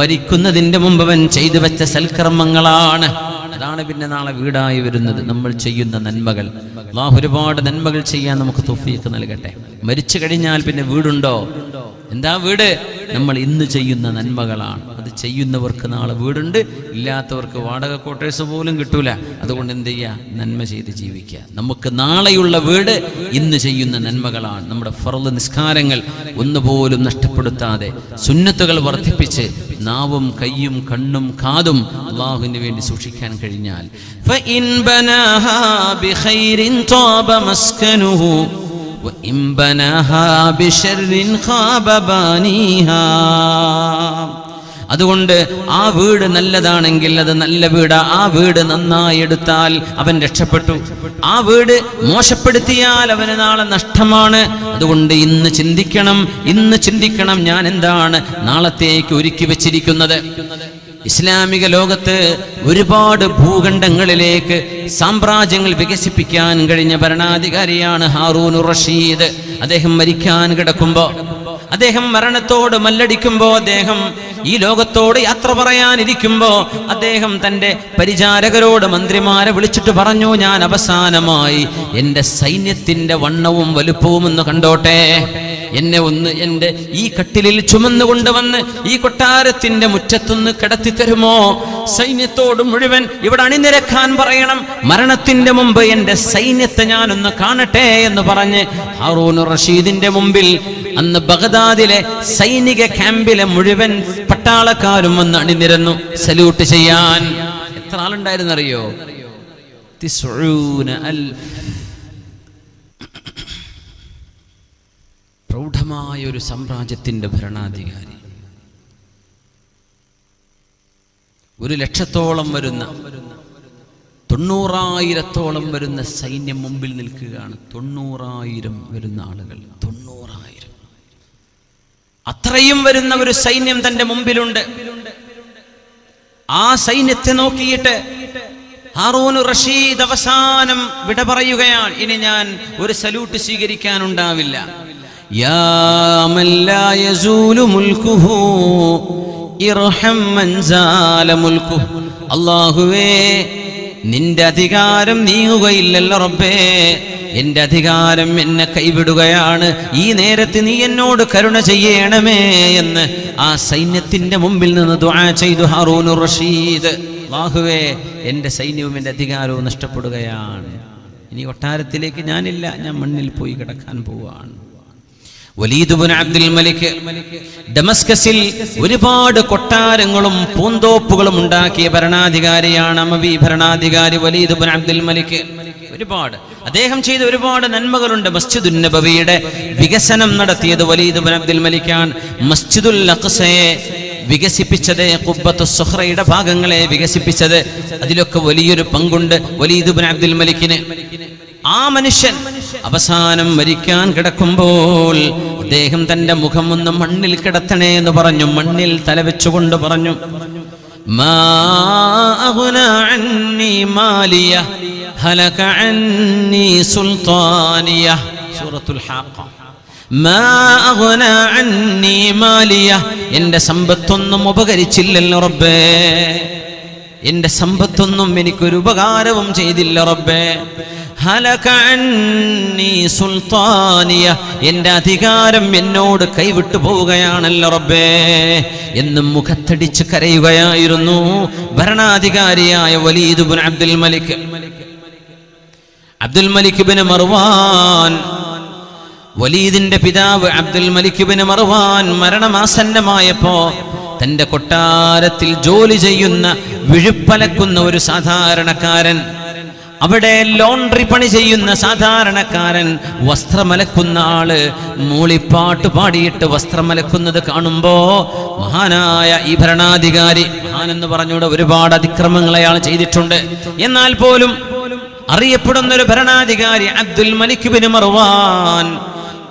മരിക്കുന്നതിന്റെ മുമ്പ് അവൻ ചെയ്തു വെച്ച സൽക്കർമ്മങ്ങളാണ്. അതാണ് പിന്നെ നാളെ വീടായി വരുന്നത്. നമ്മൾ ചെയ്യുന്ന നന്മകൾ. ഒരുപാട് നന്മകൾ ചെയ്യാൻ നമുക്ക് തൊഫീക്ക് നൽകട്ടെ. മരിച്ചു കഴിഞ്ഞാൽ പിന്നെ വീടുണ്ടോ? എന്താ വീട്? നമ്മൾ ഇന്ന് ചെയ്യുന്ന നന്മകളാണ്. അത് ചെയ്യുന്നവർക്ക് നാളെ വീടുണ്ട്. ഇല്ലാത്തവർക്ക് വാടക ക്വാർട്ടേഴ്സ് പോലും കിട്ടൂല. അതുകൊണ്ട് എന്ത് ചെയ്യുക നന്മ ചെയ്ത് ജീവിക്കുക. നമുക്ക് നാളെയുള്ള വീട് ഇന്ന് ചെയ്യുന്ന നന്മകളാണ്. നമ്മുടെ ഫറദ് നിസ്കാരങ്ങൾ ഒന്നുപോലും നഷ്ടപ്പെടുത്താതെ സുന്നത്തുകൾ വർദ്ധിപ്പിച്ച് നാവും കയ്യും കണ്ണും കാതും അള്ളാഹുവിന് വേണ്ടി സൂക്ഷിക്കാൻ കഴിഞ്ഞാൽ فإن بناها بخير طاب مسكنه وإن بناها بشر خاب بانيها അതുകൊണ്ട് ആ വീട് നല്ലതാണെങ്കിൽ അത് നല്ല വീട് ആ വീട് നന്നായി എടുത്താൽ അവൻ രക്ഷപ്പെട്ടു ആ വീട് മോശപ്പെടുത്തിയാൽ അവന് നാളെ നഷ്ടമാണ് അതുകൊണ്ട് ഇന്ന് ചിന്തിക്കണം ഇന്ന് ചിന്തിക്കണം ഞാൻ എന്താണ് നാളത്തേക്ക് ഒരുക്കി വെച്ചിരിക്കുന്നത് ഇസ്ലാമിക ലോകത്ത് ഒരുപാട് ഭൂഖണ്ഡങ്ങളിലേക്ക് സാമ്രാജ്യങ്ങൾ വികസിപ്പിക്കാൻ കഴിഞ്ഞ ഭരണാധികാരിയാണ് ഹാറൂൻ റഷീദ്. അദ്ദേഹം മരിക്കാൻ കിടക്കുമ്പോ അദ്ദേഹം മരണത്തോട് മല്ലടിക്കുമ്പോ അദ്ദേഹം ഈ ലോകത്തോട് യാത്ര പറയാനിരിക്കുമ്പോ അദ്ദേഹം തന്റെ പരിചാരകരോട് മന്ത്രിമാരെ വിളിച്ചിട്ട് പറഞ്ഞു ഞാൻ അവസാനമായി എന്റെ സൈന്യത്തിന്റെ വണ്ണവും വലുപ്പവും ഒന്ന് കണ്ടോട്ടെ. എന്നെ ഒന്ന് എന്റെ ഈ കട്ടിലിൽ ചുമന്നു കൊണ്ടുവന്ന് ഈ കൊട്ടാരത്തിന്റെ മുറ്റത്തൊന്ന് കിടത്തി തരുമോ? സൈന്യത്തോട് മുഴുവൻ ഇവിടെ അണിനിരക്കാൻ പറയണം. മരണത്തിന്റെ മുമ്പ് എന്റെ സൈന്യത്തെ ഞാനൊന്ന് കാണട്ടെ എന്ന് പറഞ്ഞ് ഹാറൂൻ റഷീദിന്റെ മുമ്പിൽ അന്ന് ബഗദാദിലെ സൈനിക ക്യാമ്പിലെ മുഴുവൻ പട്ടാളക്കാരും വന്ന് അണിനിരന്നു. സല്യൂട്ട് ചെയ്യാൻ. എത്ര ആളുണ്ടായിരുന്നറിയോ? അറിയോ അൽഫ്. പ്രൗഢമായ ഒരു സാമ്രാജ്യത്തിന്റെ ഭരണാധികാരി. ഒരു ലക്ഷത്തോളം വരുന്ന തൊണ്ണൂറായിരത്തോളം വരുന്ന സൈന്യം മുമ്പിൽ നിൽക്കുകയാണ്. തൊണ്ണൂറായിരം വരുന്ന ആളുകൾ. തൊണ്ണൂറായിരം. അത്രയും വരുന്ന ഒരു സൈന്യം തന്റെ മുമ്പിലുണ്ട്. ആ സൈന്യത്തെ നോക്കിയിട്ട് ഹാറൂനു റഷീദ് അവസാനം വിട പറയുകയാണ്. ഇനി ഞാൻ ഒരു സല്യൂട്ട് സ്വീകരിക്കാനുണ്ടാവില്ല. യാ من لا يزول ملكه ഇർഹം മൻ زال ملكه അല്ലാഹുവേ നിന്റെ അധികാരം നീങ്ങുകയില്ലല്ലോ റബ്ബേ. എന്റെ അധികാരം എന്നെ കൈവിടുകയാണ്. ഈ നേരത്ത് നീ എന്നോട് കരുണ ചെയ്യണമേ എന്ന് ആ സൈന്യത്തിന്റെ മുമ്പിൽ നിന്ന് ചെയ്തു ഹറൂനു റഷീദ്. വാഹുവേ എന്റെ സൈന്യവും എന്റെ അധികാരവും നഷ്ടപ്പെടുകയാണ്. ഇനി കൊട്ടാരത്തിലേക്ക് ഞാനില്ല ഞാൻ മണ്ണിൽ പോയി കിടക്കാൻ പോവാണ്. വലീദുബിൻ അബ്ദുൽ ഡമസ്കസിൽ ഒരുപാട് കൊട്ടാരങ്ങളും പൂന്തോപ്പുകളും ഉണ്ടാക്കിയ ഭരണാധികാരിയാണ് അമവി. ഭരണാധികാരി വലീദുബിൻ അബ്ദുൽ മലിക്. ഒരുപാട്. അദ്ദേഹം ചെയ്ത ഒരുപാട് നന്മകളുണ്ട്. മസ്ജിദുൽ നബവിയുടെ വികസനം നടത്തിയത് വലീദുബിൻ അബ്ദുൽ മലിക്കാണ്. മസ്ജിദുൽ അഖ്സയെ വികസിപ്പിച്ചത് കുബത്ത് സുഹ്രയുടെ ഭാഗങ്ങളെ വികസിപ്പിച്ചത്. അതിലൊക്കെ വലിയൊരു പങ്കുണ്ട് വലീദുബിൻ അബ്ദുൽ മലിക്കിന്. ആ മനുഷ്യൻ അവസാനം മരിക്കാൻ കിടക്കുമ്പോൾ അദ്ദേഹം തന്റെ മുഖം ഒന്ന് മണ്ണിൽ കിടത്തണേ എന്ന് പറഞ്ഞു. മണ്ണിൽ തലവെച്ചുകൊണ്ട് പറഞ്ഞു സൂറത്തുൽ എന്റെ സമ്പത്തൊന്നും ഉപകരിച്ചില്ലല്ലോ റബ്ബേ. എന്റെ സമ്പത്തൊന്നും എനിക്കൊരു ഉപകാരവും ചെയ്തില്ല റബ്ബേ. സുൽത്താനിയ. എന്റെ അധികാരം എന്നോട് കൈവിട്ടു പോവുകയാണല്ലോ റബ്ബേ. എന്നും മുഖത്തടിച്ച് കരയുകയായിരുന്നു ഭരണാധികാരിയായ Walid bin Abdul Malik. Abdul Malik bin Marwan. വലീദിന്റെ പിതാവ് അബ്ദുൽ മലിക് ബിന് മർവാൻ മരണമാസന്നമായപ്പോ തന്റെ കൊട്ടാരത്തിൽ ജോലി ചെയ്യുന്ന വിഴുപ്പലക്കുന്ന ഒരു സാധാരണക്കാരൻ അവിടെ ലോണ്ടറി പണി ചെയ്യുന്ന സാധാരണക്കാരൻ വസ്ത്രമലക്കുന്ന ആൾ മൂളിപ്പാട്ട് പാടിയിട്ട് വസ്ത്രമലക്കുന്നത് കാണുമ്പോ മഹാനായ ഈ ഭരണാധികാരി മഹാനെന്ന് എന്ന് പറഞ്ഞുകൊണ്ട് ഒരുപാട് അതിക്രമങ്ങൾ അയാൾ ചെയ്തിട്ടുണ്ട്. എന്നാൽ പോലും അറിയപ്പെടുന്ന ഒരു ഭരണാധികാരി അബ്ദുൽ മലിക് ബിൻ മറുവാൻ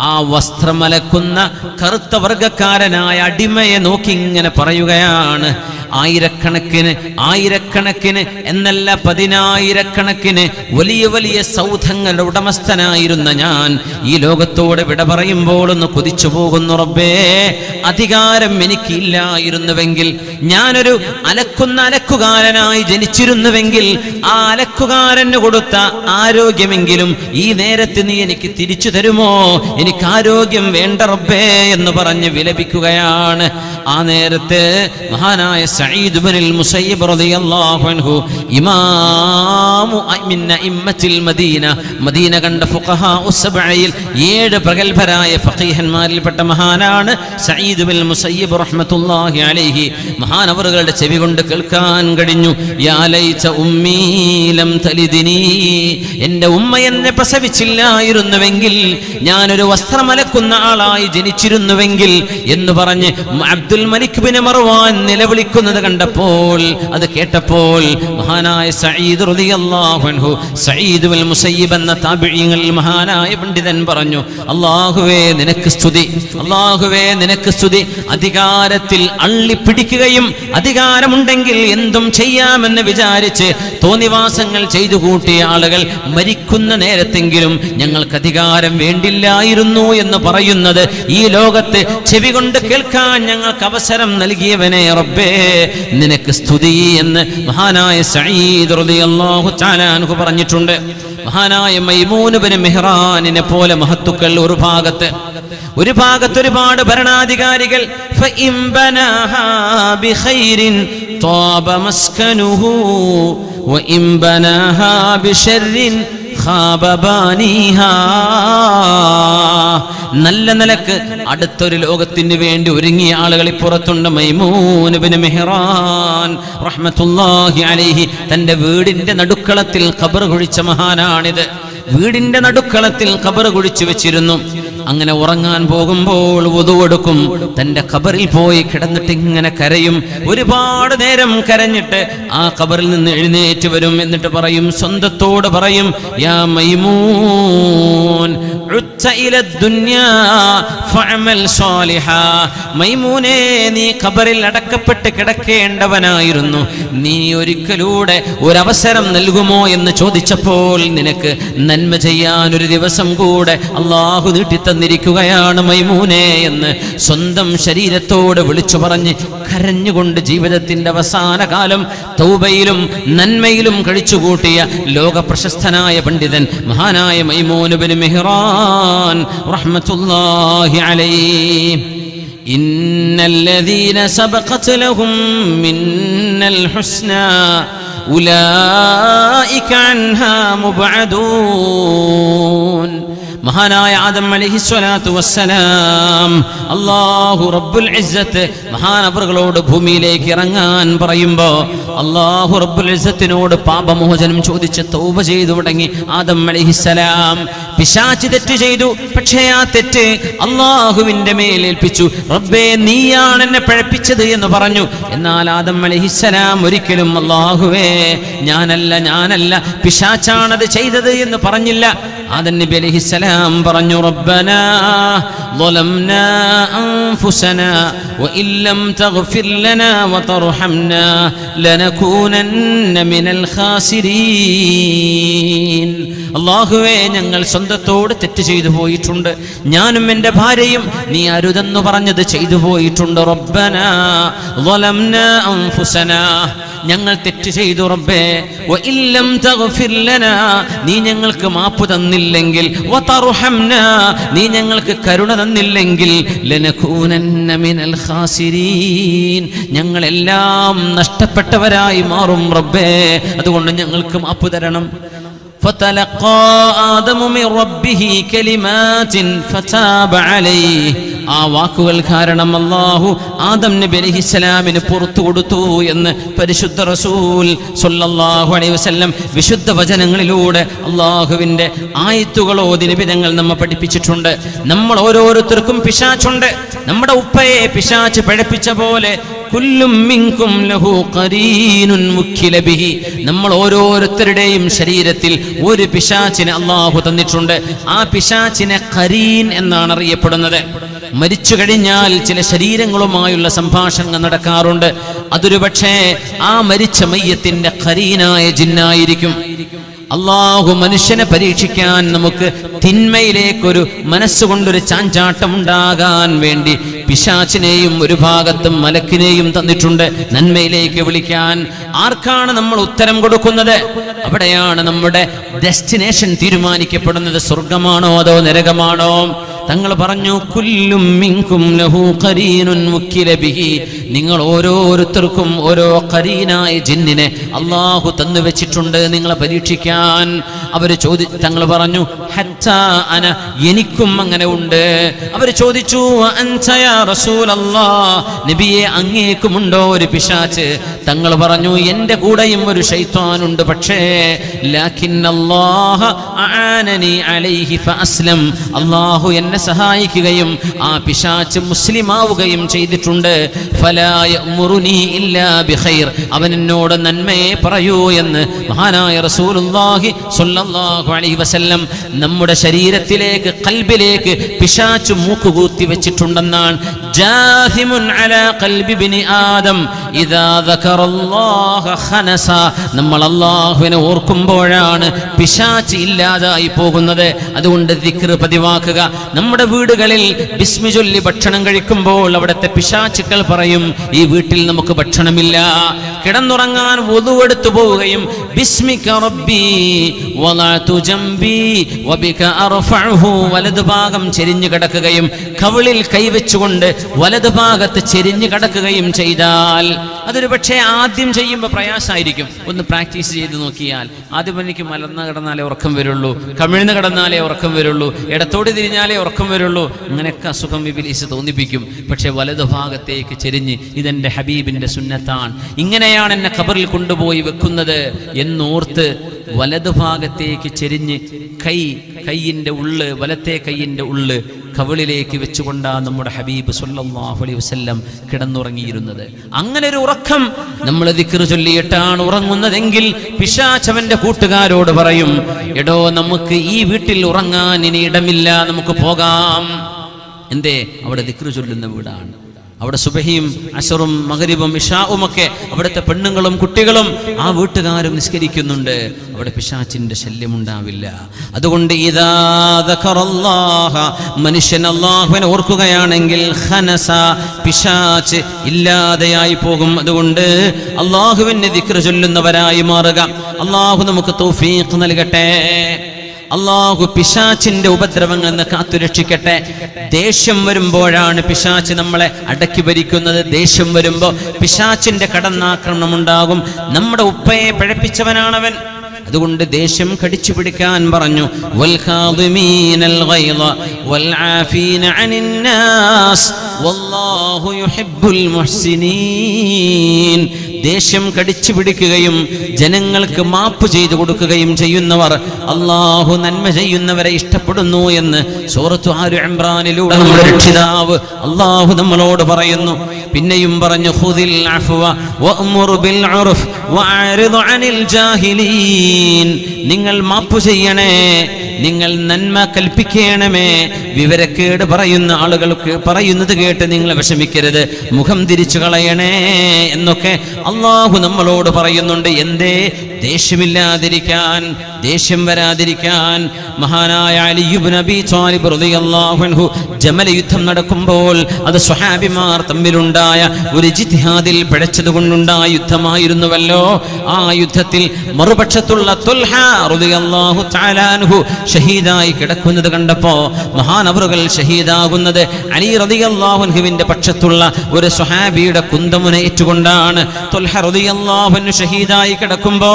ആ വസ്ത്രമലക്കുന്ന കറുത്ത വർഗക്കാരനായ അടിമയെ നോക്കി ഇങ്ങനെ പറയുകയാണ്. ആയിരക്കണക്കിന് ആയിരക്കണക്കിന് എന്നല്ല പതിനായിരക്കണക്കിന് വലിയ വലിയ സൗധങ്ങളുടെ ഉടമസ്ഥനായിരുന്ന ഞാൻ ഈ ലോകത്തോടെ വിട പറയുമ്പോൾ ഒന്ന് കുതിച്ചു പോകുന്നു റബ്ബേ. അധികാരം എനിക്കില്ലായിരുന്നുവെങ്കിൽ ഞാനൊരു അലക്കുന്ന അലക്കുകാരനായി ജനിച്ചിരുന്നുവെങ്കിൽ ആ അലക്കുകാരന് കൊടുത്ത ആരോഗ്യമെങ്കിലും ഈ നേരത്ത് നീ എനിക്ക് തിരിച്ചു തരുമോ? എനിക്ക് ആരോഗ്യം വേണ്ട റബ്ബേ എന്ന് പറഞ്ഞ് വിലപിക്കുകയാണ്. ആ നേരത്തെ മഹാനായ സയ്യിദ് ബിനിൽ മുസയ്യിബ് റളിയല്ലാഹു അൻഹു ഇമാമു ഇമ്മത്തിൽ മദീന മദീന കണ്ട ഫുഖഹാ ഉസ്ബഈൽ ഏഴ് പ്രഗത്ഭരായ ഫഖീഹന്മാരിൽപ്പെട്ട മഹാനാണ് സയ്യിദ് ബിൻ മുസയ്യിബ് റഹ്മത്തുള്ളാഹി അലൈഹി. മഹാനവറുകളുടെ ചെവി കൊണ്ട് കേൾക്കാൻ കഴിഞ്ഞു. യാ ലൈത ഉമ്മീ ലം തലിദിനി. എന്റെ ഉമ്മ എന്നെ പ്രസവിച്ചില്ലായിരുന്നുവെങ്കിൽ ഞാനൊരു വസ്ത്രമലക്കുന്ന ആളായി ജനിച്ചിരുന്നുവെങ്കിൽ എന്ന് പറഞ്ഞ് അബ്ദുൽ മലിക് ബിൻ മർവാൻ നിലവിളിക്കുന്നത് കണ്ടപ്പോൾ അത് കേട്ടപ്പോൾ മഹാനായ റളിയല്ലാഹു അൻഹു സഈദ് വൽ മുസയ്യിബ് എന്ന താബിഈങ്ങളിൽ മഹാനായ പണ്ഡിതൻ പറഞ്ഞു അല്ലാഹുവേ നിനക്ക് സ്തുതി അല്ലാഹുവേ നിനക്ക് സ്തുതി. അധികാരത്തിൽ അള്ളിപ്പിടിക്കുകയും അധികാരമുണ്ടെങ്കിൽ എന്തും ചെയ്യാമെന്ന് വിചാരിച്ച് തോന്നിവാസങ്ങൾ ചെയ്തു കൂട്ടിയ ആളുകൾ മരിക്കുന്ന നേരത്തെങ്കിലും ഞങ്ങൾക്ക് അധികാരം വേണ്ടില്ലായിരുന്നു എന്ന് പറയുന്നത് ഈ ലോകത്ത് ചെവി കൊണ്ട് കേൾക്കാൻ ഞങ്ങൾക്ക് അവസരം നൽകിയവനെ റബ്ബേ നിനക്ക് സ്തുതി എന്ന് മഹാനായ സഈദ് റളിയല്ലാഹു തആല അൻഹു പറഞ്ഞിട്ടുണ്ട് മഹാനായ മൈമൂനുബിന് മെഹ്റാനിനെ പോലെ മഹത്തുക്കൾ ഒരു ഭാഗത്ത് ഒരു ഭാഗത്ത് ഒരുപാട് ഭരണാധികാരികൾ فإن بناها بخير طاب مسكنه وإن بناها بشر خاب بانيها നല്ല നിലയ്ക്ക് അടുത്തൊരു ലോകത്തിന് വേണ്ടി ഒരുങ്ങിയ ആളുകൾ പുറത്തുണ്ട് മൈമൂനുബിന് മെഹ്റാൻ അലൈഹി. തന്റെ വീടിന്റെ നടുക്കളത്തിൽ ഖബർ കുഴിച്ച മഹാനാണിത്. വീടിന്റെ നടുക്കളത്തിൽ ഖബർ കുഴിച്ചു വെച്ചിരുന്നു. അങ്ങനെ ഉറങ്ങാൻ പോകുമ്പോൾ ഉതുവെടുക്കും തന്റെ ഖബറിൽ പോയി കിടന്നിട്ട് ഇങ്ങനെ കരയും. ഒരുപാട് നേരം കരഞ്ഞിട്ട് ആ ഖബറിൽ നിന്ന് എഴുന്നേറ്റ് വരും എന്നിട്ട് പറയും സ്വന്തത്തോട് പറയും യാ മൈമൂൻ മൈമൂനെ നീ ഖബറിൽ അടക്കപ്പെട്ട് കിടക്കേണ്ടവനായിരുന്നു. നീ ഒരിക്കലൂടെ ഒരവസരം നൽകുമോ എന്ന് ചോദിച്ചപ്പോൾ നിനക്ക് നന്മ ചെയ്യാൻ ഒരു ദിവസം കൂടെ അള്ളാഹു നീട്ടിത്തന്നിരിക്കുകയാണ് മൈമൂനെ എന്ന് സ്വന്തം ശരീരത്തോട് വിളിച്ചു പറഞ്ഞ് കരഞ്ഞുകൊണ്ട് ജീവിതത്തിന്റെ അവസാന കാലം തൗബയിലും നന്മയിലും കഴിച്ചുകൂട്ടിയ ലോക പ്രശസ്തനായ പണ്ഡിതൻ മഹാനായ മൈമൂനുബിൻ മെഹ്റാൻ. القطان رحمة الله عليه. إن الذين سبقت لهم من الحسنى أولئك عنها مبعدون. മഹാനായ ആദം അലഹിസ്വലാത്തു വസ്സലാം അള്ളാഹു റബ്ബുൽ ഇസ്സത്ത് മഹാനവറുകളോട് ഭൂമിയിലേക്ക് ഇറങ്ങാൻ പറയുമ്പോ അള്ളാഹു റബ്ബുൽ ഇസ്സത്തിനോട് പാപമോചനം ചോദിച്ച് തൗബ ചെയ്തു തുടങ്ങി ആദം അലൈഹിസ്സലാം. പിശാച്ച് തെറ്റ് ചെയ്തു പക്ഷേ ആ തെറ്റ് അള്ളാഹുവിന്റെ മേലേൽപ്പിച്ചു റബ്ബേ നീയാണ് എന്നെ പഴപ്പിച്ചത് എന്ന് പറഞ്ഞു. എന്നാൽ ആദം അലൈഹിസ്സലാം ഒരിക്കലും അള്ളാഹുവേ ഞാനല്ല ഞാനല്ല പിശാച്ചാണത് ചെയ്തത് എന്ന് പറഞ്ഞില്ല. ആദം നബി അലൈഹിസ്സലാം പറഞ്ഞു റബ്ബനാ ظلمنا أنفسنا وإن لم تغفر لنا وترحمنا لنكونن من الخاسرين അള്ളാഹുവേ ഞങ്ങൾ സ്വന്തത്തോട് തെറ്റ് ചെയ്തു പോയിട്ടുണ്ട് ഞാനും എൻ്റെ ഭാര്യയും നീ അരുതെന്ന് പറഞ്ഞത് ചെയ്തു പോയിട്ടുണ്ട് റബ്ബന ظلمنا أنفسنا ഞങ്ങൾ തെറ്റ് ചെയ്തു റബ്ബേ. ഇല്ലം നീ ഞങ്ങൾക്ക് മാപ്പ് തന്നില്ലെങ്കിൽ നീ ഞങ്ങൾക്ക് കരുണ തന്നില്ലെങ്കിൽ ഞങ്ങളെല്ലാം നഷ്ടപ്പെട്ടവരായി മാറും റബ്ബേ. അതുകൊണ്ട് ഞങ്ങൾക്ക് മാപ്പ് തരണം. فتلقى آدم من ربه كلمات فتاب عليه ആ വാക്കുകൾ കാരണം അള്ളാഹു ആദം നബി അലഹിസ്സലാമിന് പുറത്തു കൊടുത്തു എന്ന് പരിശുദ്ധ റസൂൽ സല്ലല്ലാഹു അലൈഹി വസല്ലം വിശുദ്ധ വചനങ്ങളിലൂടെ അള്ളാഹുവിൻ്റെ ആയത്തുകളോ ദിനവിധങ്ങൾ നമ്മെ പഠിപ്പിച്ചിട്ടുണ്ട് നമ്മൾ ഓരോരുത്തർക്കും പിശാച്ചുണ്ട് നമ്മുടെ ഉപ്പയെ പിശാച്ച് പഴപ്പിച്ച പോലെ കുല്ലും മിങ്കും ലഹു നമ്മൾ ഓരോരുത്തരുടെയും ശരീരത്തിൽ ഒരു പിശാച്ചിനെ അള്ളാഹു തന്നിട്ടുണ്ട്. ആ പിശാച്ചിനെ കരീൻ എന്നാണ് അറിയപ്പെടുന്നത്. മരിച്ചു കഴിഞ്ഞാൽ ചില ശരീരങ്ങളുമായുള്ള സംഭാഷണങ്ങൾ നടക്കാറുണ്ട്. അതൊരു പക്ഷേ ആ മരിച്ച മയ്യത്തിന്റെ കരീനായ ജിന്നായിരിക്കും. അള്ളാഹു മനുഷ്യനെ പരീക്ഷിക്കാൻ നമുക്ക് തിന്മയിലേക്കൊരു മനസ്സുകൊണ്ടൊരു ചാഞ്ചാട്ടം ഉണ്ടാകാൻ വേണ്ടി പിശാച്ചിനെയും ഒരു ഭാഗത്തും മലക്കിനെയും തന്നിട്ടുണ്ട്. നന്മയിലേക്ക് വിളിക്കാൻ ആർക്കാണ് നമ്മൾ ഉത്തരം കൊടുക്കുന്നത്? അവിടെയാണ് നമ്മുടെ ഡെസ്റ്റിനേഷൻ തീരുമാനിക്കപ്പെടുന്നത്. സ്വർഗമാണോ അതോ നരകമാണോ? തങ്ങൾ പറഞ്ഞു കുല്ലും മിങ്കും ലഹു കരീനുൻ മുക്കിലബിഹി നിങ്ങൾ ഓരോരുത്തർക്കും ഓരോ കരീനായ ജിന്നിനെ അള്ളാഹു തന്നു വെച്ചിട്ടുണ്ട്. നിങ്ങളെ പരീക്ഷിക്കാൻ അവർ ചോദി തങ്ങൾ പറഞ്ഞു അന എനിക്കും അങ്ങനെ ഉണ്ട്. അവർ ചോദിച്ചു "അൻത യാ റസൂലല്ലാ നബിയെ അങ്ങേക്കുമുണ്ടോ ഒരു പിശാച്ച്? തങ്ങൾ പറഞ്ഞു എന്റെ കൂടെയും ഒരു ഷൈത്താനുണ്ട് പക്ഷേ അല്ലാഹ അആനനി അലൈഹി ഫഅസ്ലം അല്ലാഹു എന്നെ സഹായിക്കുകയും ആ പിശാച്ച് മുസ്ലിമാവുകയും ചെയ്തിട്ടുണ്ട്. ഫലാ യഅ്മുറുനി ഇല്ലാ അവൻ എന്നോട് നന്മയെ പറയൂ എന്ന് മഹാനായ റസൂലുള്ളാഹി അലൈഹി വസല്ലം നമ്മുടെ ശരീരത്തിലേക്ക് കൽബിലേക്ക് പിശാച്ച് മൂക്കുകൂത്തി വെച്ചിട്ടുണ്ടെന്നാണ് നമ്മൾ അല്ലാഹുവിനെ ഓർക്കുമ്പോഴാണ് പിശാച്ച് ഇല്ലാതായി പോകുന്നത്. അതുകൊണ്ട് ദിക്ർ പതിവാക്കുക. നമ്മുടെ വീടുകളിൽ ബിസ്മി ചൊല്ലി ഭക്ഷണം കഴിക്കുമ്പോൾ അവിടുത്തെ പിശാച്ചുക്കൾ പറയും ഈ വീട്ടിൽ നമുക്ക് ഭക്ഷണമില്ല. കിടന്നുറങ്ങാൻ വധുവെടുത്തു പോവുകയും ബിസ്മിക റബ്ബി വലഅതു ജംബി വബിക അർഫഉഹു. വലതു ഭാഗം ചെരിഞ്ഞു കിടക്കുകയും കവിളിൽ കൈവച്ചുകൊണ്ട് വലതു ഭാഗത്ത് ചെരിഞ്ഞു കിടക്കുകയും ചെയ്താൽ അതൊരു പക്ഷേ ആദ്യം ചെയ്യുമ്പോൾ പ്രയാസമായിരിക്കും ഒന്ന് പ്രാക്ടീസ് ചെയ്ത് നോക്കിയാൽ ആദ്യം എനിക്ക് മലർന്ന കിടന്നാലേ ഉറക്കം വരുള്ളൂ കമിഴ്ന്ന് കിടന്നാലേ ഉറക്കം വരുള്ളൂ ഇടത്തോട് തിരിഞ്ഞാലേ ഉറക്കം വരുള്ളൂ അങ്ങനെയൊക്കെ അസുഖം വിപിലീസ് തോന്നിപ്പിക്കും. പക്ഷേ വലതു ഭാഗത്തേക്ക് ചെരിഞ്ഞ് ഇതെന്റെ ഹബീബിന്റെ സുന്നത്താണ്. ഇങ്ങനെയാണ് എന്നെ കബറിൽ കൊണ്ടുപോയി വെക്കുന്നത് എന്നോർത്ത് വലതു ഭാഗത്തേക്ക് ചെരിഞ്ഞ് കൈ കൈയിന്റെ ഉള്ള് വലത്തെ കൈയിന്റെ ഉള്ള് കവിളിലേക്ക് വെച്ചുകൊണ്ടാണ് നമ്മുടെ ഹബീബ് സുല്ലാഹുലി അലൈഹി വസല്ലം കിടന്നുറങ്ങിയിരുന്നത്. അങ്ങനെ ഒരു ഉറക്കം നമ്മൾ ദിക്ർ ചൊല്ലിയിട്ടാണ് ഉറങ്ങുന്നതെങ്കിൽ പിശാചവന്റെ കൂട്ടുകാരോട് പറയും എടോ നമുക്ക് ഈ വീട്ടിൽ ഉറങ്ങാൻ ഇനി ഇടമില്ല നമുക്ക് പോകാം. എന്തേ? അവിടെ ദിക്ർ ചൊല്ലുന്ന വീടാണ്. അവിടെ സുബഹിയും അഷറും മകരിബും ഇഷാവും ഒക്കെ അവിടുത്തെ പെണ്ണുങ്ങളും കുട്ടികളും ആ വീട്ടുകാരും നിസ്കരിക്കുന്നുണ്ട്. അവിടെ പിശാച്ചിന്റെ ശല്യം ഉണ്ടാവില്ല അതുകൊണ്ട് മനുഷ്യൻ അള്ളാഹുവിനെ ഓർക്കുകയാണെങ്കിൽ ഖനസ പിശാച്ച് ഇല്ലാതെയായി പോകും. അതുകൊണ്ട് അള്ളാഹുവിന്റെ ദിക്ര ചൊല്ലുന്നവരായി മാറുക. അള്ളാഹു നമുക്ക് തൗഫീഖ് നൽകട്ടെ. അള്ളാഹു പിശാച്ചിന്റെ ഉപദ്രവങ്ങളിൽ നിന്ന് കാത്തുരക്ഷിക്കട്ടെ ദേഷ്യം വരുമ്പോഴാണ് പിശാച്ച് നമ്മളെ അടക്കി ഭരിക്കുന്നത്. ദേഷ്യം വരുമ്പോൾ പിശാച്ചിന്റെ കടന്നാക്രമണം ഉണ്ടാകും. നമ്മുടെ ഉപ്പയെ പിഴപ്പിച്ചവനാണവൻ. അതുകൊണ്ട് ദേഷ്യം കടിച്ചു പിടിക്കാൻ പറഞ്ഞു. വൽഖാദിമീനൽ ദേഷ്യം കടിച്ചു പിടിക്കുകയും ജനങ്ങൾക്ക് മാപ്പ് ചെയ്തു കൊടുക്കുകയും ചെയ്യുന്നവർ അള്ളാഹു നന്മ ചെയ്യുന്നവരെ ഇഷ്ടപ്പെടുന്നു എന്ന് സൂറത്തു ആരു ഇമ്രാനിലൂടെ നമ്മുടെ രക്ഷിതാവ് അള്ളാഹു നമ്മളോട് പറയുന്നു. പിന്നെയും പറഞ്ഞു ഖുദിൽ അഫ്വ വഅ്മുർ ബിൽ ഉർഫ് വഅരിദ് അനിൽ ജാഹിലീൻ. നിങ്ങൾ മാപ്പ് ചെയ്യണേ നിങ്ങൾ നന്മ കൽപ്പിക്കണമേ. വിവരക്കേട് പറയുന്ന ആളുകൾക്ക് പറയുന്നത് കേട്ട് നിങ്ങൾ വിഷമിക്കരുത്. മുഖം തിരിച്ചു കളയണേ എന്നൊക്കെ അള്ളാഹു നമ്മളോട് പറയുന്നുണ്ട് എന്തേ? ദേഷ്യമില്ലാതിരിക്കാൻ ദേഷ്യം വരാതിരിക്കാൻ. മഹാനായ അലിയുബ് നബി താലിബ് ജമല യുദ്ധം നടക്കുമ്പോൾ അത് സ്വഹാബിമാർ തമ്മിലുണ്ടായ ഒരു ജിത്ഹാദിൽ പിഴച്ചത് കൊണ്ടുണ്ടായ യുദ്ധമായിരുന്നുവല്ലോ. ആ യുദ്ധത്തിൽ മറുപക്ഷത്തുള്ള അൻഹു ഷഹീദായി കിടക്കുന്നത് കണ്ടപ്പോ മഹാനവറുകൾ ഷഹീദാകുന്നത് അലി റളിയല്ലാഹു അൻഹുവിന്റെ പക്ഷത്തുള്ള ഒരു സ്വഹാബിയുടെ കുന്തമുന ഏറ്റുകൊണ്ടാണ് തുൽഹ അൻഹു ഷഹീദായി കിടക്കുമ്പോ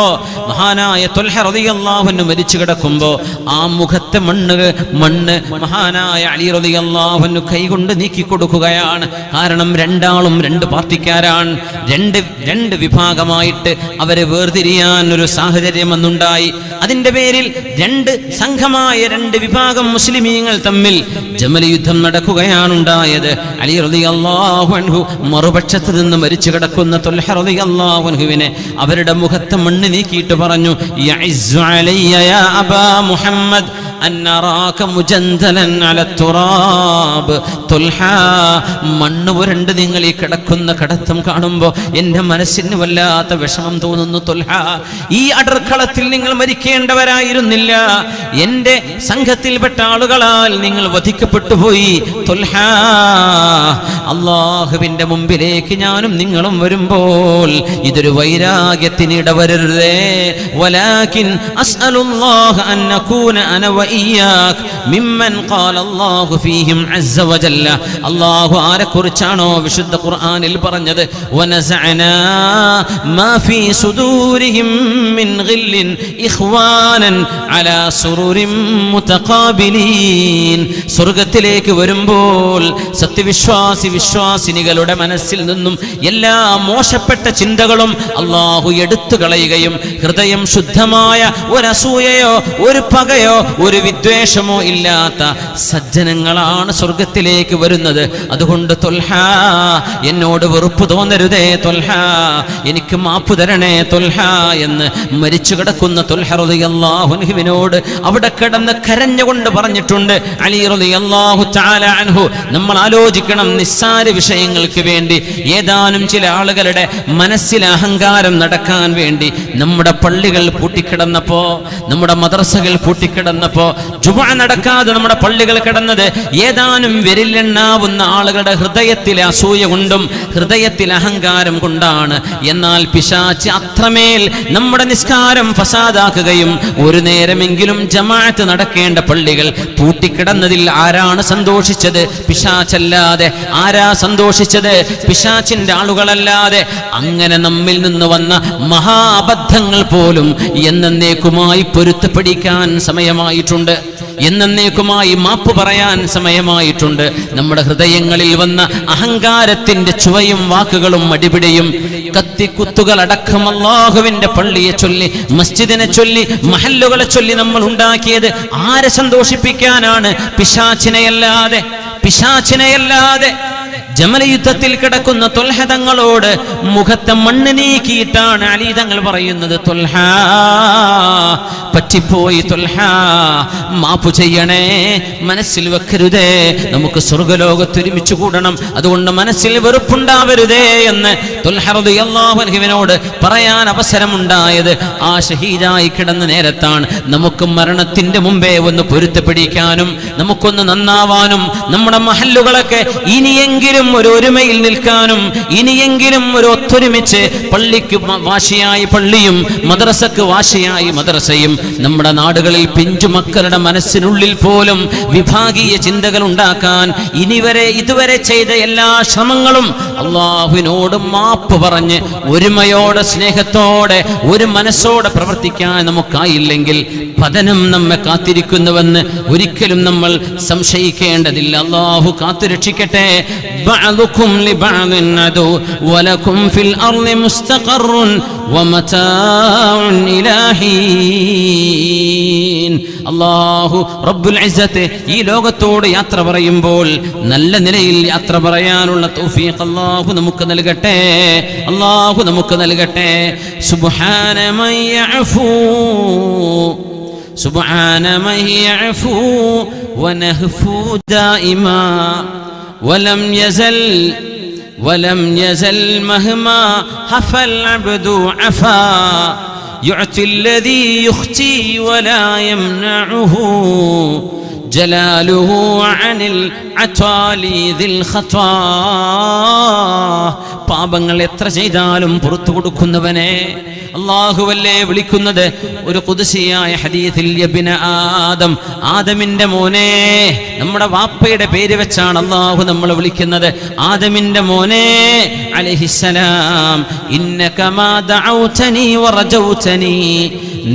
മഹാനായ തുൽഹ റളിയല്ലാഹു അൻഹു മരിച്ചു കിടക്കുമ്പോ ആ മുഖത്തെ മണ്ണ് മണ്ണ് മഹാനായ അലി റളിയല്ലാഹു അൻഹു കൈകൊണ്ട് നീക്കി കൊടുക്കുകയാണ്. കാരണം രണ്ടാളും രണ്ട് പാർട്ടിക്കാരാണ്. രണ്ട് രണ്ട് വിഭാഗമായിട്ട് അവരെ വേർതിരിയാൻ ഒരു സാഹചര്യം അന്നുണ്ടായി അതിന്റെ പേരിൽ രണ്ട് സംഘമായ രണ്ട് വിഭാഗം മുസ്ലിമീങ്ങൾ തമ്മിൽ ജമല യുദ്ധം നടക്കുകയാണ് ഉണ്ടായത് അലി റളിയല്ലാഹു അൻഹു മറുപക്ഷത്ത് നിന്ന് മരിച്ചു കിടക്കുന്ന തുൽഹ റളിയല്ലാഹു അൻഹുവിനെ അവരുടെ മുഖത്തെ മണ്ണ് നീക്കിയിട്ട് പറഞ്ഞു "യഇസ്സു അലയ്യ യാ അബാ മുഹമ്മദ് അന്നറാക മുജന്തനൻ അല തുറാബ്. തുൽഹ മണ്ണ് പുരണ്ട് നിങ്ങൾ ഈ കിടക്കുന്ന കടത്തം കാണുമ്പോൾ എന്റെ മനസ്സിന് വല്ലാത്ത വിഷമം തോന്നുന്നു തുൽഹ. ഈ അടർക്കളത്തിൽ നിങ്ങൾ മരിക്കേണ്ടവരായിരുന്നില്ല. എന്റെ സംഘത്തിൽപ്പെട്ട ആളുകളാൽ നിങ്ങൾ വധിക്കപ്പെട്ടു പോയി. തുൽഹ അള്ളാഹുവിന്റെ മുമ്പിലേക്ക് ഞാനും നിങ്ങളും വരുമ്പോൾ ഇതൊരു വൈരാഗ്യത്തിന് ഇടവരരുതേ വലാകിൻ അസ്അലുല്ലാഹ അൻ നകൂന അന വഇയ്യാക് മിമ്മൻ ഖാല അല്ലാഹു ഫീഹിം അസ്സ വജല്ല അല്ലാഹു ആരെക്കുറിച്ചാണോ വിശുദ്ധ ഖുർആനിൽ പറഞ്ഞത്? വനസഅനാ മാ ഫീ സുദൂരിഹിം മിൻ ഗില്ലിൻ ഇഖ്വാനൻ അലാ സുറുരിൻ മുതഖാബിലീൻ. സ്വർഗത്തിലേക്ക് വരുമ്പോൾ സത്യവിശ്വാസി വിശ്വാസിനികളുടെ മനസ്സിൽ നിന്നും എല്ലാ മോശപ്പെട്ട ചിന്തകളും അള്ളാഹു എടുത്തു കളയുകയും ഹൃദയം ശുദ്ധമായ ഒരു അസൂയയോ ഒരു പകയോ ഒരു വിദ്വേഷമോ ഇല്ലാത്ത സജ്ജനങ്ങളാണ് സ്വർഗത്തിലേക്ക് വരുന്നത്. അതുകൊണ്ട് തൊൽഹ എന്നോട് വെറുപ്പ് തോന്നരുതേ തൊൽഹ എനിക്ക് മാപ്പ് തരണേ തൊൽഹ എന്ന് മരിച്ചു കിടക്കുന്ന തൊൽഹറുദിയല്ലാഹുനുവിനോട് അവിടെ കിടന്ന് കരഞ്ഞുകൊണ്ട് പറഞ്ഞിട്ടുണ്ട്. അലി റളിയല്ലാഹു തആല അൻഹു നമ്മൾ ആലോചിക്കണം നിസ്സാര വിഷയങ്ങൾക്ക് വേണ്ടി ഏതാനും ചില ആളുകളുടെ മനസ്സിൽ അഹങ്കാരം നടക്കാൻ വേണ്ടി നമ്മുടെ പള്ളികൾ പൂട്ടിക്കിടന്നപ്പോ നമ്മുടെ മദ്രസകൾ പൂട്ടിക്കിടന്നപ്പോ ജുമ നടക്കാതെ നമ്മുടെ പള്ളികൾ കിടന്നത് ഏതാനും വിരലെണ്ണാവുന്ന ആളുകളുടെ ഹൃദയത്തിലെ അസൂയ കൊണ്ടും ഹൃദയത്തിൽ അഹങ്കാരം കൊണ്ടാണ്. എന്നാൽ പിശാച്ച് അത്രമേൽ നമ്മുടെ നിസ്കാരം ഫസാദാക്കുകയും ഒരു നേരമെങ്കിലും ജമാഅത്ത് നടക്കേണ്ട പള്ളികൾ പൂട്ടിക്കിടന്നതിൽ ആരാണ് സന്തോഷിച്ചത്? പിശാച്ചല്ലാതെ ആരാ സന്തോഷിച്ചത്? പിശാച്ചിന്റെ ആളുകളല്ലാതെ അങ്ങനെ നമ്മിൽ നിന്ന് വന്ന മഹാബദ്ധങ്ങൾ പോലും എന്നേക്കുമായി പൊരുത്തപ്പെടിക്കാൻ സമയമായിട്ടുണ്ട്. എന്നേക്കുമായി മാപ്പ് പറയാൻ സമയമായിട്ടുണ്ട്. നമ്മുടെ ഹൃദയങ്ങളിൽ വന്ന അഹങ്കാരത്തിന്റെ ചുവയും വാക്കുകളും അടിപിടിയും കത്തിക്കുത്തുകൾ അടക്കം അള്ളാഹുവിന്റെ പള്ളിയെ ചൊല്ലി മസ്ജിദിനെ ചൊല്ലി മഹല്ലുകളെ ചൊല്ലി നമ്മൾ ഉണ്ടാക്കിയത് ആരെ സന്തോഷിപ്പിക്കാനാണ്? പിശാച്ചിനെയല്ലാതെ പിശാച്ചിനെയല്ലാതെ ജമലയുദ്ധത്തിൽ കിടക്കുന്ന തൊൽഹതങ്ങളോട് മുഖത്തെ മണ്ണ് നീക്കിയിട്ടാണ് അലി തങ്ങൾ പറയുന്നത് തൊൽഹ പറ്റിപ്പോയി തൊൽഹ മാപ്പു ചെയ്യണേ മനസ്സിൽ വെക്കരുതേ നമുക്ക് സ്വർഗലോകത്ത് ഒരുമിച്ച് കൂടണം അതുകൊണ്ട് മനസ്സിൽ വെറുപ്പുണ്ടാവരുതേ എന്ന് തൊൽഹറുദിയല്ലാഹുവിനോട് പറയാൻ അവസരമുണ്ടായത് ആ ഷഹീദായി കിടന്ന നേരത്താണ്. നമുക്ക് മരണത്തിന്റെ മുമ്പേ ഒന്ന് പൊരുത്തപ്പെടിക്കാനും നമുക്കൊന്ന് നന്നാവാനും നമ്മുടെ മഹല്ലുകളൊക്കെ ഇനിയെങ്കിലും ഒരു ഒരുമയിൽ നിൽക്കാനും ഇനിയെങ്കിലും ഒരു ഒത്തൊരുമിച്ച് പള്ളിക്ക് വാശിയായി പള്ളിയും മദ്രസക്ക് വാശിയായി മദ്രസയും നമ്മുടെ നാടുകളിൽ പിഞ്ചു മക്കളുടെ മനസ്സിനുള്ളിൽ പോലും വിഭാഗീയ ചിന്തകൾ ഉണ്ടാക്കാൻ ഇനിവരെ ഇതുവരെ ചെയ്ത എല്ലാ ശ്രമങ്ങളും അള്ളാഹുവിനോട് മാപ്പ് പറഞ്ഞ് ഒരുമയോടെ സ്നേഹത്തോടെ ഒരു മനസ്സോടെ പ്രവർത്തിക്കാൻ നമുക്കായില്ലെങ്കിൽ പതനം നമ്മെ കാത്തിരിക്കുന്നുവെന്ന് ഒരിക്കലും നമ്മൾ സംശയിക്കേണ്ടതില്ല. അള്ളാഹു കാത്തുരക്ഷിക്കട്ടെ അള്ളാഹു റബ്ബുൽ ഈ ലോകത്തോട് യാത്ര പറയുമ്പോൾ നല്ല നിലയിൽ യാത്ര പറയാനുള്ള തൗഫീഖ് അള്ളാഹു നമുക്ക് നൽകട്ടെ. അള്ളാഹു നമുക്ക് നൽകട്ടെ. സുബാനമയ്യൂ سبحان من يعفو ونهفو دائما ولم يزل ولم يزل مهما هفى العبد عفا يعطي الذي يختي ولا يمنعه جلاله عن العتالي ذي الخطا പാപങ്ങൾ എത്ര ചെയ്താലും പുറത്തു കൊടുക്കുന്നവനെ അള്ളാഹുവല്ലേ വിളിക്കുന്നത്? ഒരു കുതിശിയായ ഹദീസിൽ ആദം ആദമിന്റെ മോനെ നമ്മുടെ വാപ്പയുടെ പേര് വെച്ചാണ് അള്ളാഹു നമ്മൾ വിളിക്കുന്നത്. ആദമിന്റെ മോനെ അലഹിസലാം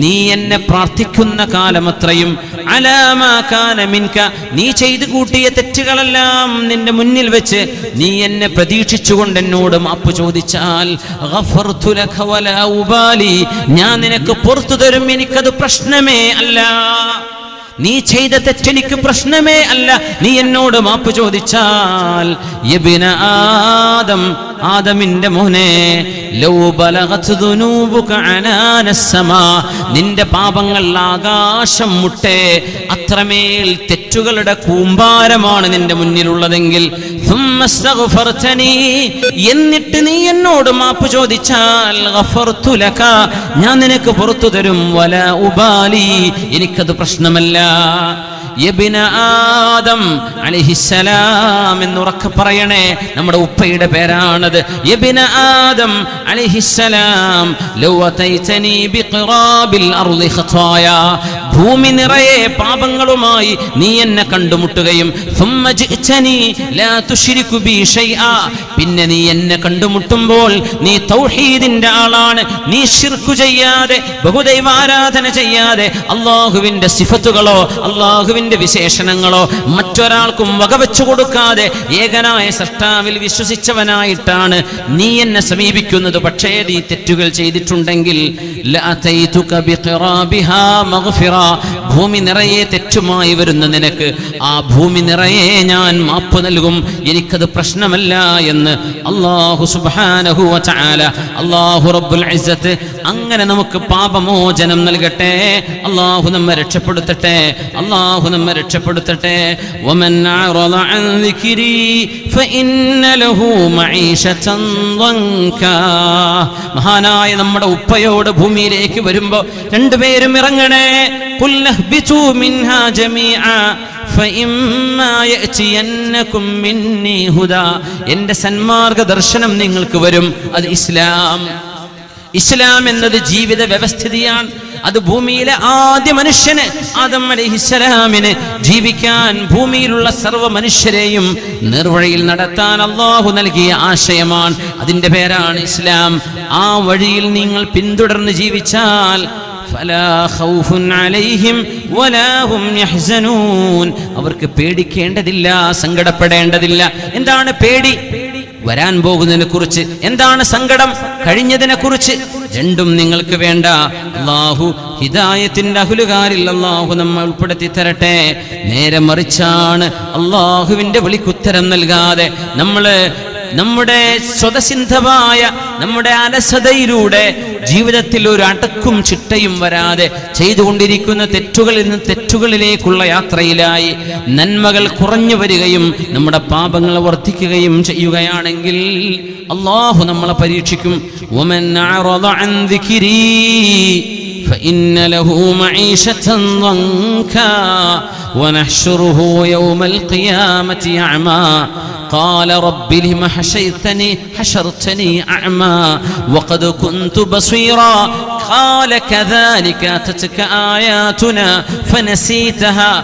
നീ എന്നെ പ്രാർത്ഥിക്കുന്ന കാലമത്രയും അലാമാക്കാനമിൻക കാന നീ ചെയ്തു കൂട്ടിയ തെറ്റുകളെല്ലാം നിന്റെ മുന്നിൽ വെച്ച് നീ എന്നെ പ്രതീക്ഷിച്ചുകൊണ്ട് എന്നോട് മാപ്പ് ചോദിച്ചാൽ ലക ഞാൻ നിനക്ക് പുറത്തു തരും എനിക്കത് പ്രശ്നമേ അല്ല. നീ ചെയ്ത തെറ്റെനിക്ക് പ്രശ്നമേ അല്ല. നീ എന്നോട് മാപ്പ് ചോദിച്ചാൽ ആദം ആദമിന്റെ മോനെ നിന്റെ പാപങ്ങൾ ആകാശം മുട്ടേ അത്രമേൽ തെറ്റുകളുടെ കൂമ്പാരമാണ് നിന്റെ മുന്നിലുള്ളതെങ്കിൽ എന്നിട്ട് നീ എന്നോട് മാപ്പ് ചോദിച്ചാൽ ഞാൻ നിനക്ക് പുറത്തു തരും വല ഉപാലി എനിക്കത് പ്രശ്നമല്ല. ആദം അലൈഹിസ്സലാം എന്നുറക്കെ പറയണേ. നമ്മുടെ ഉപ്പയുടെ പേരാണത്. യബിന ആദം അലൈഹിസ്സലാം. ലൗ അതൈതനി ബിഖറാബിൽ അർളി ഖതായ. ഭൂമി നിറയെ പാപങ്ങളുമായി നീ എന്നെ കണ്ടുമുട്ടുകയും പിന്നെ നീ എന്നെ കണ്ടുമുട്ടുമ്പോൾ നീ തൗഹീദിന്റെ ആളാണ് നീ ശിർക്കു ചെയ്യാതെ ബഹുദൈവാരാധന ചെയ്യാതെ അള്ളാഹുവിന്റെ സിഫത്തുകളോ അള്ളാഹുവിന്റെ വിശേഷണങ്ങളോ മറ്റൊരാൾക്കും വകവെച്ചു കൊടുക്കാതെ ഏകനായ സൃഷ്ടാവിൽ വിശ്വസിച്ചവനായിട്ടാണ് നീ എന്നെ സമീപിക്കുന്നത്. പക്ഷേ നീ തെറ്റുകൾ ചെയ്തിട്ടുണ്ടെങ്കിൽ ലാ ഭൂമി നിറയെ തെറ്റുമായി വരുന്ന നിനക്ക് ആ ഭൂമി നിറയെ ഞാൻ മാപ്പ് നൽകും. എനിക്കത് പ്രശ്നമല്ല എന്ന് അള്ളാഹു വതആല അള്ളാഹു റബ്ബുൽ അങ്ങനെ നമുക്ക് പാപമോചനം നൽകട്ടെ. അള്ളാഹു നമ്മെ രക്ഷപ്പെടുത്തട്ടെ. അള്ളാഹു നമ്മെ രക്ഷപ്പെടുത്തട്ടെ. ളങ്കാ മഹാനായ നമ്മുടെ ഉപ്പയോട് ഭൂമിയിലേക്ക് വരുമ്പോൾ രണ്ടുപേരും ഇറങ്ങണേ. ഖുൽ നഹ്ബിതു മിൻഹാ ജമീഅ فإما يأتينكم مني هدى എന്റെ സന്മാർഗ ദർശനം നിങ്ങൾക്ക് വരും അത് ഇസ്ലാം ഇസ്ലാം എന്നത് ജീവിത വ്യവസ്ഥിതിയാണ് അത് ഭൂമിയിലെ ആദ്യ മനുഷ്യന് ആദം അലൈഹിസ്സലാമിന് ജീവിക്കാൻ ഭൂമിയിലുള്ള സർവ്വ മനുഷ്യരെയും നിർവഴിയിൽ നടത്താൻ അള്ളാഹു നൽകിയ ആശയമാണ് അതിന്റെ പേരാണ് ഇസ്ലാം ആ വഴിയിൽ നിങ്ങൾ പിന്തുടർന്ന് ജീവിച്ചാൽ അവർക്ക് പേടിക്കേണ്ടതില്ല സങ്കടപ്പെടേണ്ടതില്ല. എന്താണ് പേടി? വരാൻ പോകുന്നതിനെ കുറിച്ച്. എന്താണ് സങ്കടം? കഴിഞ്ഞതിനെ കുറിച്ച്. രണ്ടും നിങ്ങൾക്ക് വേണ്ട. അള്ളാഹു ഹിദായത്തിന്റെ അഹുലുകാരിൽ അള്ളാഹു നമ്മൾ ഉൾപ്പെടുത്തി തരട്ടെ. നേരെ മറിച്ചാണ് അള്ളാഹുവിന്റെ വിളിക്കുത്തരം നൽകാതെ നമ്മൾ നമ്മുടെ സ്വതസിന്ധമായ നമ്മുടെ അലസതയിലൂടെ ജീവിതത്തിൽ ഒരു അടക്കും ചിട്ടയും വരാതെ ചെയ്തുകൊണ്ടിരിക്കുന്ന തെറ്റുകളിൽ നിന്ന് തെറ്റുകളിലേക്കുള്ള യാത്രയിലായി നന്മകൾ കുറഞ്ഞു വരികയും നമ്മുടെ പാപങ്ങൾ വർദ്ധിക്കുകയും ചെയ്യുകയാണെങ്കിൽ അള്ളാഹു നമ്മളെ പരീക്ഷിക്കും ഒമൻ അഅറദ അൻ ദിക്രി فإن له معيشة ضنكا ونحشره يوم القيامة أعمى قال رب لم حشرتني حشرتني أعمى وقد كنت بصيرا قال كذلك أتتك آياتنا فنسيتها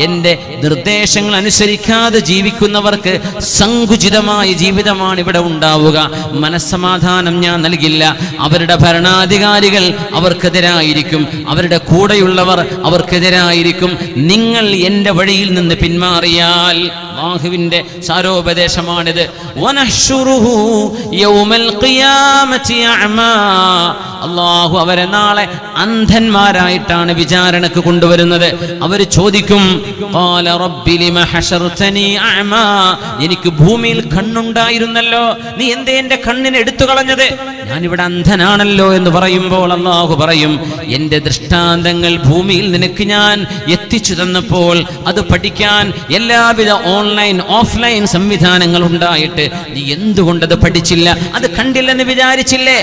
എന്റെ നിർദ്ദേശങ്ങൾ അനുസരിക്കാതെ ജീവിക്കുന്നവർക്ക് സങ്കുചിതമായ ജീവിതമാണ് ഇവിടെ ഉണ്ടാവുക. മനസ്സമാധാനം ഞാൻ നൽകില്ല. അവരുടെ ഭരണാധികാരികൾ അവർക്കെതിരായിരിക്കും. അവരുടെ കൂടെയുള്ളവർ അവർക്കെതിരായിരിക്കും. നിങ്ങൾ എന്റെ വഴിയിൽ നിന്ന് പിന്മാറിയാൽ ബാഹുവിന്റെ സാരോപദേശമാണിത്. അള്ളാഹു അവരെ നാളെ അന്ധ അന്ധന്മാരായിട്ടാണ് വിചാരണക്ക് കൊണ്ടുവരുന്നത്. അവർ ചോദിക്കും "ഖാല റബ്ബി ലിമ ഹശർതനി എനിക്ക് ഭൂമിയിൽ കണ്ണുണ്ടായിരുന്നല്ലോ. നീ എന്തേ എന്റെ കണ്ണിനെ എടുത്തു കളഞ്ഞത് ഞാനിവിടെ അന്ധനാണല്ലോ എന്ന് പറയുമ്പോൾ അള്ളാഹു പറയും എന്റെ ദൃഷ്ടാന്തങ്ങൾ ഭൂമിയിൽ നിനക്ക് ഞാൻ എത്തിച്ചു തന്നപ്പോൾ അത് പഠിക്കാൻ എല്ലാവിധ ഓൺലൈൻ ഓഫ്ലൈൻ സംവിധാനങ്ങൾ ഉണ്ടായിട്ട് നീ എന്തുകൊണ്ടത് പഠിച്ചില്ല? അത് കണ്ടില്ലെന്ന് വിചാരിച്ചില്ലേ.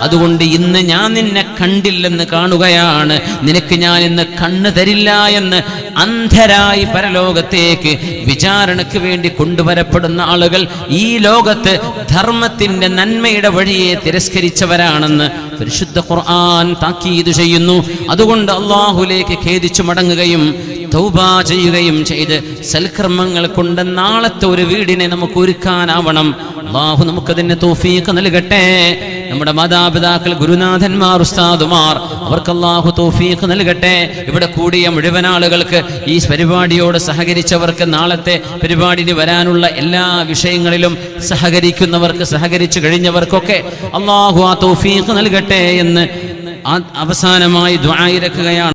അതുകൊണ്ട് ഇന്ന് ഞാൻ നിന്നെ കണ്ടില്ലെന്ന് കാണുകയാണ്. നിനക്ക് ഞാൻ ഇന്ന് കണ്ണ് തരില്ല എന്ന് അന്ധരായി പരലോകത്തേക്ക് വിചാരണയ്ക്ക് വേണ്ടി കൊണ്ടുവരപ്പെടുന്ന ആളുകൾ ഈ ലോകത്ത് ധർമ്മത്തിന്റെ നന്മയുടെ വഴിയെ തിരസ്കരിച്ചവരാണെന്ന് പരിശുദ്ധ ഖുർആൻ താക്കീത് ചെയ്യുന്നു. അതുകൊണ്ട് അള്ളാഹുലേക്ക് ഖേദിച്ചു മടങ്ങുകയും തൗബ ചെയ്യുകയും ചെയ്ത് സൽക്കർമ്മങ്ങൾ കൊണ്ട് നാളത്തെ ഒരു വീടിനെ നമുക്ക് ഒരുക്കാനാവണം. അള്ളാഹു നമുക്കതിന് തോഫീക്ക് നൽകട്ടെ. നമ്മുടെ മാതാപിതാക്കൾ ഗുരുനാഥന്മാർ ഉസ്താദുമാർ അവർക്ക് അള്ളാഹു തോഫീക്ക് നൽകട്ടെ. ഇവിടെ കൂടിയ മുഴുവൻ ആളുകൾക്ക് ഈ പരിപാടിയോട് സഹകരിച്ചവർക്ക് നാളത്തെ പരിപാടിയിൽ വരാനുള്ള എല്ലാ വിഷയങ്ങളിലും സഹകരിക്കുന്നവർക്ക് സഹകരിച്ചു കഴിഞ്ഞവർക്കൊക്കെ അള്ളാഹു ആ തോഫീക്ക് നൽകട്ടെ എന്ന് അവസാനമായി ദ്വായിരക്കുകയാണ്